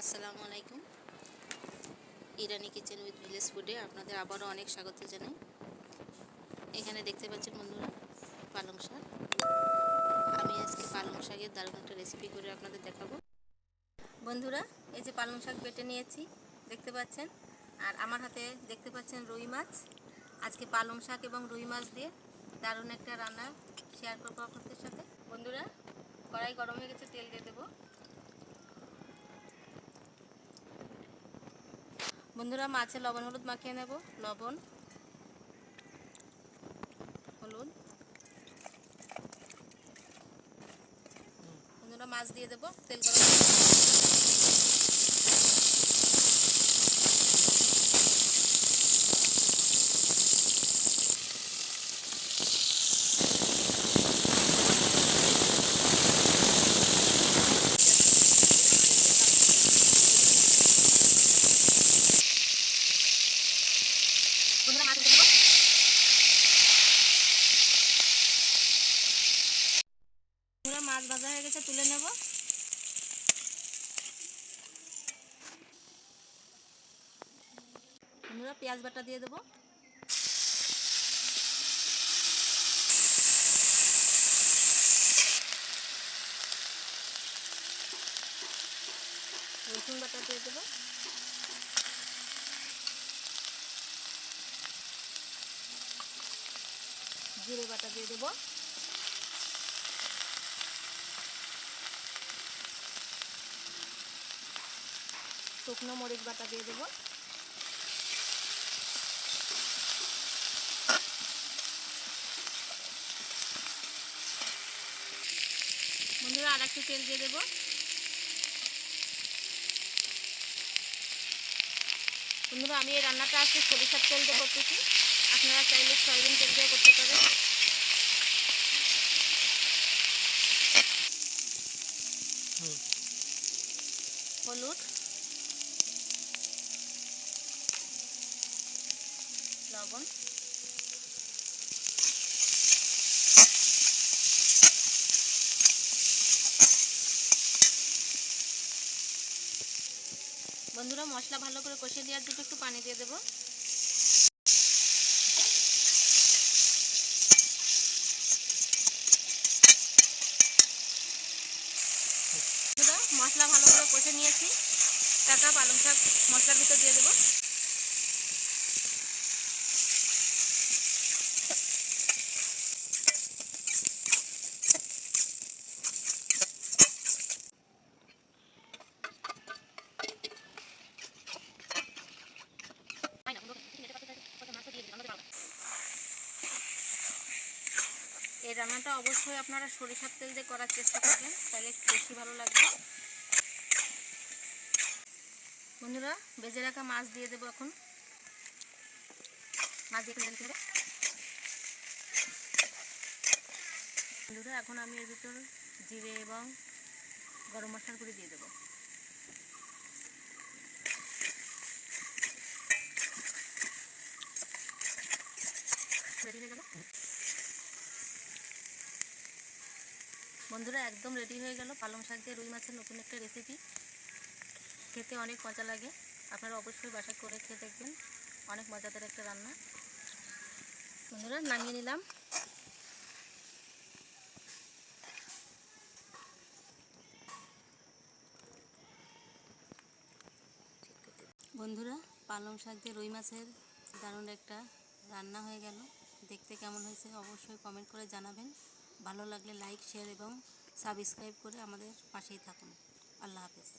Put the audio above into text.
আসসালামু আলাইকুম। ইরানি kitchen with village ফুডে আপনাদের আবারও অনেক স্বাগত জানাই। এখানে দেখতে পাচ্ছেন বন্ধুরা, পালং শাক। আমি আজকে পালং শাকের দারুণ একটা রেসিপি করে আপনাদের দেখাবো। বন্ধুরা, এই যে পালং শাক বেটে নিয়েছি, দেখতে পাচ্ছেন? আর আমার হাতে দেখতে পাচ্ছেন রুই মাছ। আজকে পালং শাক এবং রুই মাছ দিয়ে দারুণ একটা রান্না শেয়ার করব আপনাদের সাথে। বন্ধুরা, কড়াই গরম হয়ে গেছে, তেল দিয়ে দেবো। বন্ধুরা মাছে লবণ হলুদ মাখিয়ে নেব। লবণ হলুদ। বন্ধুরা মাছ দিয়ে দেবো। তেল গরম বন্ধুরা মাছ ভাজা হয়ে গেছে, তুলে নেব। বন্ধুরা পেঁয়াজ বাটা দিয়ে দেবো। রসুন বাটা দিয়ে দেবো। জিরে বাটা দিয়ে দেবো। শুকনো মরিচ বাটা দিয়ে দেবো। বন্ধুরা আর একটু তেল দিয়ে দেবো। বন্ধুরা, আমি এই রান্নাটা আজকে সরিষার তেল দিয়ে করতেছি। আপনারা চাইলে সয়াবিন তেল দিয়ে করতে পারেন হলুদ লবণ। বন্ধুরা, মশলা ভালো করে কষে দেওয়ার জন্য একটু পানি দিয়ে দেবো। মশলা ভালো করে কষে নিয়েছি। টাকা পালং শাক মশলার ভিতর দিয়ে দেবো। এই রান্নাটা অবশ্যই আপনারা সরিষার তেল দিয়ে করার চেষ্টা করবেন, তাহলে বেশি ভালো লাগবে। বন্ধুরা, বেজে রাখা মাছ দিয়ে দেবো এখন। মাছ দিয়ে নেড়ে দেবো বন্ধুরা, এখন আমি এর ভিতর জিরে এবং গরম মশলার গুঁড়ি দিয়ে দেবো। হয়ে বন্ধুরা একদম রেডি হয়ে গেল। পালং শাক দিয়ে রুই মাছের নতুন একটা রেসিপি খেতে অনেক মজা লাগে। আপনারা অবশ্যই বাসা করে খেয়ে দেখবেন। অনেক মজাদার একটা রান্না। বন্ধুরা, নামিয়ে নিলাম। বন্ধুরা, পালং শাক দিয়ে রুই মাছের দারুণ একটা রান্না হয়ে গেল। দেখতে কেমন হয়েছে অবশ্যই কমেন্ট করে জানাবেন। ভালো লাগলে লাইক শেয়ার এবং সাবস্ক্রাইব করে আমাদের পাশেই থাকুন। আল্লাহ হাফেজ।